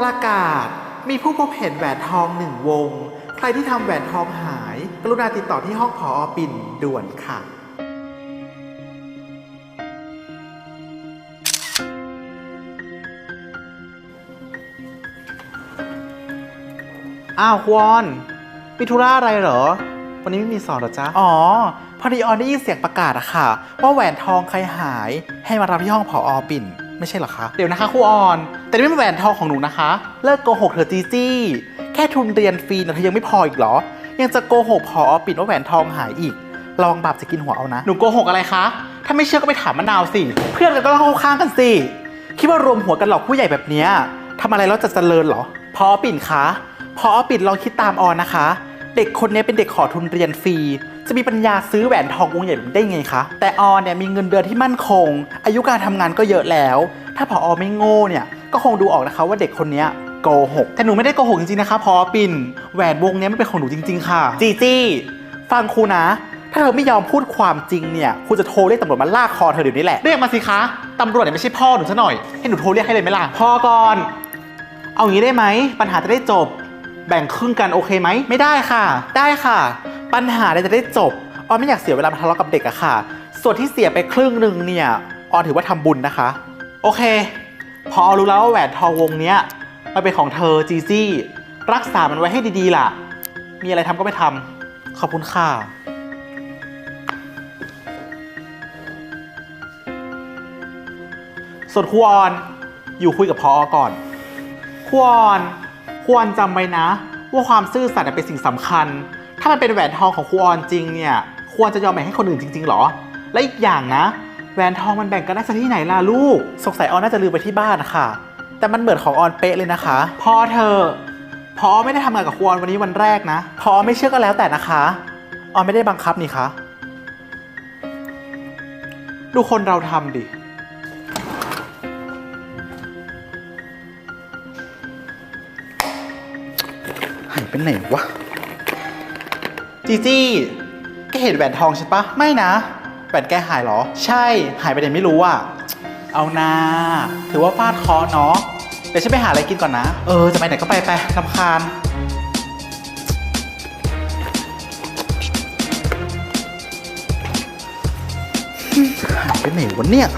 ประกาศมีผู้พบเห็นแหวนทองหนึ่งวง ใครที่ทำแหวนทองหาย กรุณาติดต่อที่ห้องผอปิ่นด่วนค่ะ อ้าวควอนมีธุระอะไรเหรอ วันนี้ไม่มีสอนเหรอจ๊ะ อ๋อ พอดีออนได้ยินเสียงประกาศอะค่ะ ว่าแหวนทองใครหายให้มารับที่ห้องผออปิ่น ไม่ใช่เหรอคะ เดี๋ยวนะคะครูออน แต่นี่เป็นแหวนทองของหนูนะคะ เลิกโกหกเธอะจีจี้ แค่ทุนเรียนฟรีนะเธอยังไม่พออีกเหรอ ยังจะโกหกผอปิ่นว่าแหวนทองหายอีก ลองบาปจะกินหัวเอานะ หนูโกหกอะไรคะ ถ้าไม่เชื่อก็ไปถามมะนาวสิ เพื่อนกันก็ต้องเข้าข้างกันสิ คิดว่ารวมหัวกันหลอกผู้ใหญ่แบบเนี้ยทำอะไรแล้วจะเจริญเหรอ พอปิ่นคะ พอปิ่นลองคิดตามออนนะคะ เด็กคนนี้เป็นเด็กขอทุนเรียนฟรี จะมีปัญญาซื้อแหวนทองวงใหญ่ได้ไงคะ แต่ออนเนี่ยมีเงินเดือนที่มั่นคง อายุการทำงานก็เยอะแล้ว ถ้าพออไม่โง่เนี่ย ก็คงดูออกนะคะว่าเด็กคนเนี้ยโกหกแต่หนูไม่ได้โกหกจริงๆนะคะพอปิ่นแหวนวงเนี้ยไม่เป็นของหนูจริง ๆ ค่ะ จีจี้ฟังครูนะ ถ้าเธอไม่ยอมพูดความจริงเนี่ยครูจะโทรเรียกตำรวจมาลากคอเธอเดี๋ยวนี้แหละเรียกมาสิคะตำรวจเนี่ยไม่ใช่พ่อหนูซะหน่อยให้หนูโทรเรียกให้เลยไหมล่ะพ่อก่อนเอางี้ได้ไหมปัญหาจะได้จบ แบ่งครึ่งกันโอเคไหมไม่ได้ค่ะ ได้ค่ะ ปัญหาเนี่ยจะได้จบออนไม่อยากเสียเวลามาทะเลาะกับเด็กอะค่ะ ส่วนที่เสียไปครึ่งหนึ่งเนี่ยออนถือว่าทำบุญนะคะ โอเค พอรู้แล้วว่าแหวนทองวงเนี้ยมันเป็นของเธอจีจี้รักษามันไว้ให้ดีๆล่ะ มีอะไรทำก็ไปทำขอบคุณค่ะส่วนครูออนอยู่คุยกับพอก่อนครูออนควรจำไว้นะ ว่าความซื่อสัตย์เป็นสิ่งสำคัญ ถ้ามันเป็นแหวนทองของครูออนจริงเนี่ยควรจะยอมแบ่งให้คนอื่นจริงๆหรอ และอีกอย่างนะ แหวนทองมันแบ่งกันได้สักที่ไหนล่ะลูก สงสัยออนน่าจะลืมไปที่บ้านค่ะ แต่มันเหมือนของออนเป๊ะเลยนะคะพอเธอพอไม่ได้ทำงานกับครูออนวันนี้วันแรกนะ พอไม่เชื่อก็แล้วแต่นะคะ ออนไม่ได้บังคับนี่คะดูคนเราทำดิ หายไปไหนวะ จีจี้แกเห็นแหวนทองใช่ปะ ไม่นะ แหวนแกหายเหรอ ใช่หายไปไหนไม่รู้อะเอานาถือว่าฟาดคอเนาะเดี๋ยวฉันไปหาอะไรกินก่อนนะ เออ จะไปไหนก็ไปไปลำคาญหายไปไหนวะเนี่ย